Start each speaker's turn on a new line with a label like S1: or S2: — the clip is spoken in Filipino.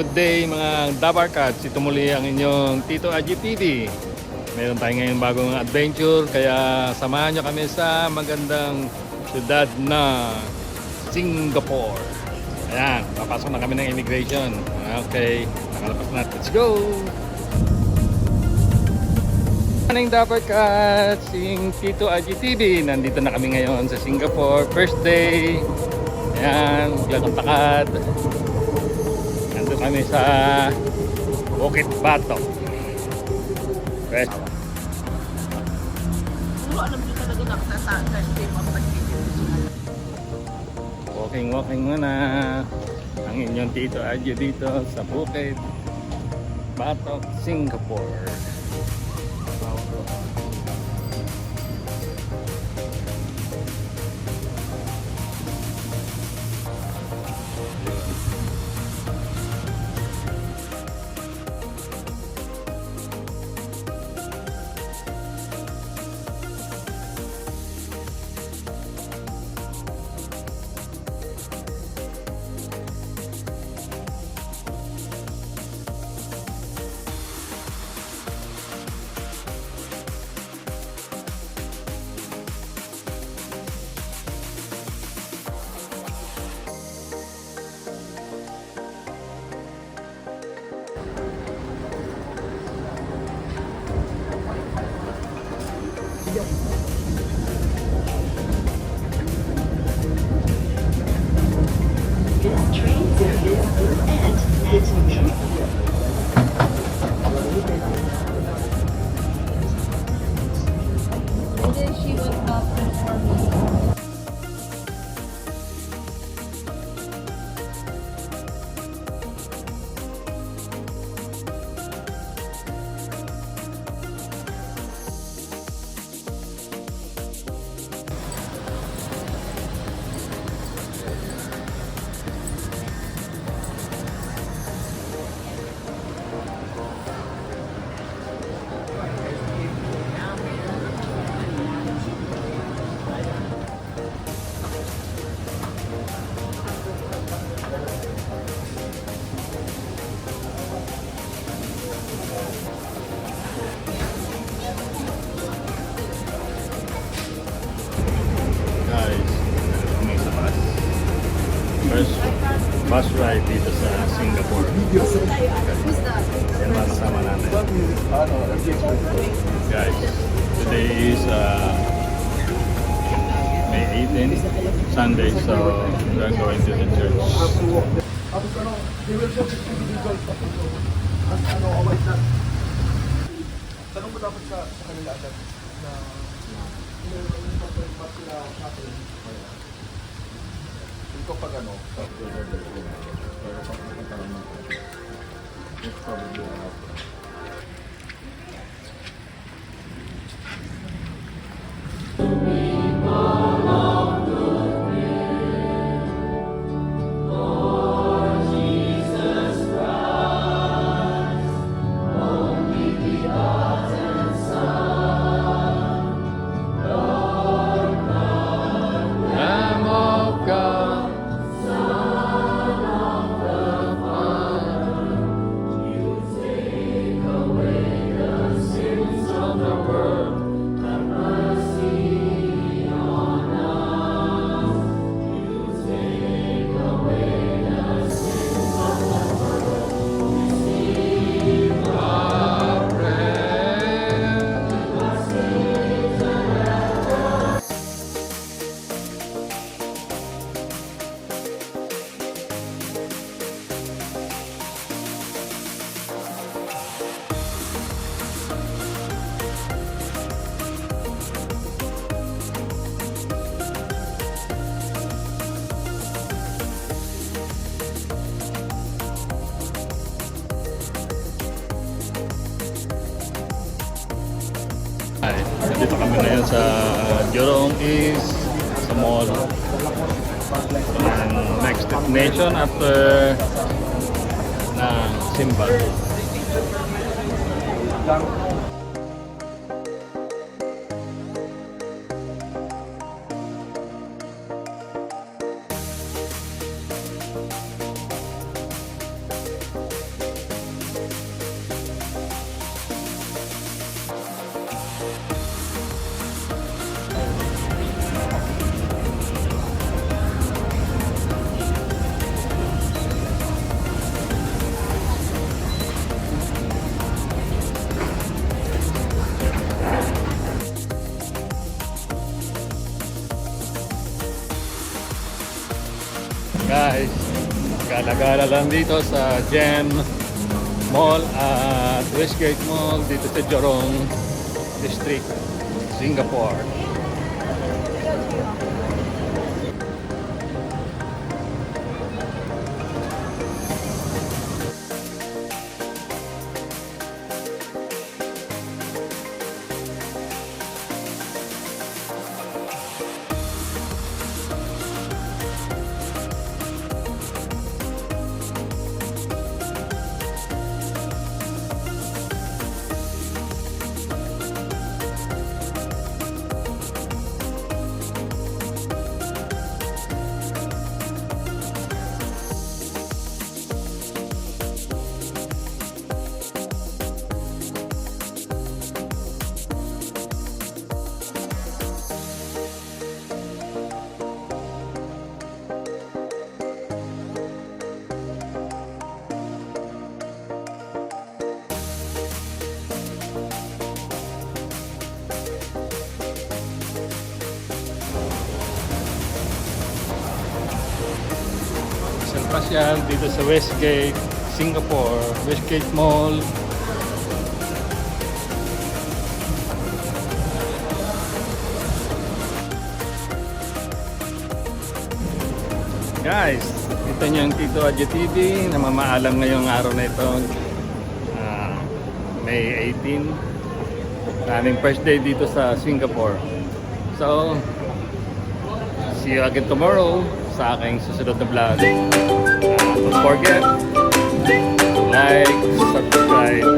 S1: Good day mga Dabarkats. Ito muli ang inyong Tito Aji TV. Meron tayo ngayon bagong adventure kaya samahan nyo kami sa magandang syudad na Singapore. Ayan, papasok na kami ng immigration. Okay, nakalapas na. Let's go! Morning Dabarkats! Sing Tito Aji TV. Nandito na kami ngayon sa Singapore. First day. Ayan, maglalakad. Nandito kami sa Bukit Bato.
S2: Pagkikita.
S1: Walking, walking muna. Ang inyong tito Adyo dito sa Bukit Batok, Singapore.
S3: This
S1: ride dito sa Singapore. Yan mga kasama natin. Guys, today is uh, May 18, Sunday, so we are going to the church.
S4: Tanong mo dapat sa, sa kanila agad na ito pag ano, pero pag nakatalang ng it's probably enough.
S1: Jurong is small um, next destination after uh, Simba. Guys, gala-gala lang dito sa Gem Mall at Westgate Mall dito sa Jorong District, Singapore. Pasyal dito sa Westgate, Singapore, Westgate Mall. Guys, ito niyo yung Tito Adyo TV na mamaalam ngayong araw na ito. Ah, May 18. Aming first day dito sa Singapore. So, see you again tomorrow sa aking susunod na vlog. Don't forget to like, subscribe!